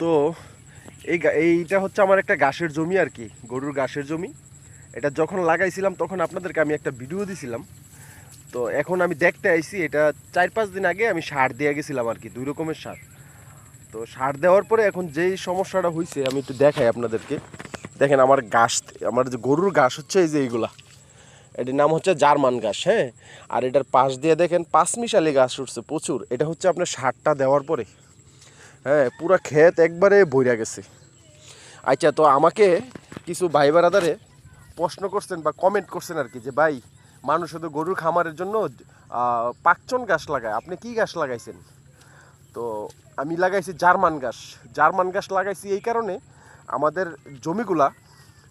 তো এই এইটা হচ্ছে আমার একটা ঘাসের জমি আর কি, গরুর ঘাসের জমি। এটা যখন লাগাইছিলাম তখন আপনাদেরকে আমি একটা ভিডিও দিছিলাম। তো এখন আমি দেখতে আইছি, এটা চার পাঁচ দিন আগে আমি সার দিয়ে গেছিলাম আর কি, দুই রকমের সার। তো সার দেওয়ার পরে এখন যেই সমস্যাটা হয়েছে আমি একটু দেখাই আপনাদেরকে। দেখেন আমার ঘাস আমার যে গরুর ঘাস হচ্ছে এই যে এইগুলা। এটির নাম হচ্ছে জার্মান ঘাস হ্যাঁ? আর এটার পাশ দিয়ে দেখেন পাঁচমিশালি ঘাস উঠছে প্রচুর। এটা হচ্ছে আপনার সারটা দেওয়ার পরে। হ্যাঁ পুরো ক্ষেত একবারে বইরা গেছে। আচ্ছা তো আমাকে কিছু ভাই বারাদারে প্রশ্ন করছেন বা কমেন্ট করছেন আর কি যে, ভাই, মানুষ শুধু গরুর খামারের জন্য পাকচন গাছ লাগায়, আপনি কি গাছ লাগাইছেন? তো আমি লাগাইছি জার্মান গাছ জার্মান গাছ লাগাইছি এই কারণে আমাদের জমিগুলা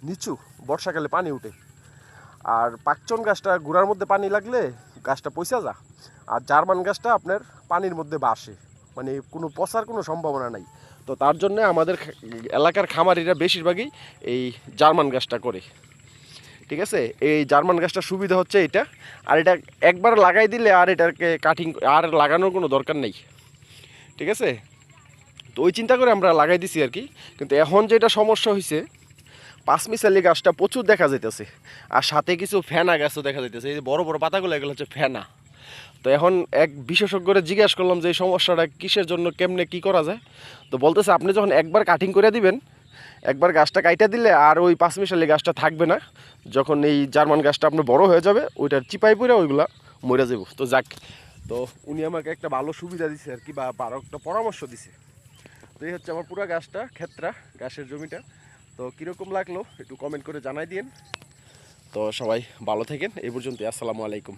নিচু, বর্ষাকালে পানি উঠে। আর পাকচন গাছটা গুড়ার মধ্যে পানি লাগলে গাছটা পয়সা যা আর জার্মান গাছটা আপনার পানির মধ্যে বাসে মানে কোনো পচার কোনো সম্ভাবনা নাই। তো তার জন্য আমাদের এলাকার খামারিরা বেশিরভাগই এই জার্মান গাছটা করে। ঠিক আছে? এই জার্মান গাছটার সুবিধা হচ্ছে এটা। আর এটা একবার লাগাই দিলে আর এটাকে কাটিং আর লাগানোর কোনো দরকার নেই। ঠিক আছে? তো ওই চিন্তা করে আমরা লাগাই দিছি আর কি। কিন্তু এখন যেটা সমস্যা হয়েছে পাঁচমিশালি গাছটা প্রচুর দেখা যাইতেছে। আর সাথে কিছু ফেনা গাছও দেখা যাইতেছে। এই যে বড় বড় পাতাগুলো, এগুলো হচ্ছে ফেনা। তো এখন এক বিশেষজ্ঞরে জিজ্ঞাসা করলাম যে এই সমস্যাটা কিসের জন্য, কেমনে, কি করা যায়? তো বলতেছে, আপনি যখন একবার কাটিং করে দিবেন, একবার গাছটা কাইটা দিলে আর ওই পাঁচ পাঁচমিশালি গাছটা থাকবে না। যখন এই জার্মান গাছটা আপনার বড় হয়ে যাবে, ওইটার চিপাই পরে ওইগুলা মরে যাব তো যাক, তো উনি আমাকে একটা ভালো সুবিধা দিছে আর কি, বা আরও একটা পরামর্শ দিছে। তো এই হচ্ছে আমার পুরো গাছটা ক্ষেত্রা গাছের জমিটা। তো কীরকম লাগল একটু কমেন্ট করে জানাই দিন তো সবাই ভালো থাকেন, এই পর্যন্ত আসসালামু আলাইকুম।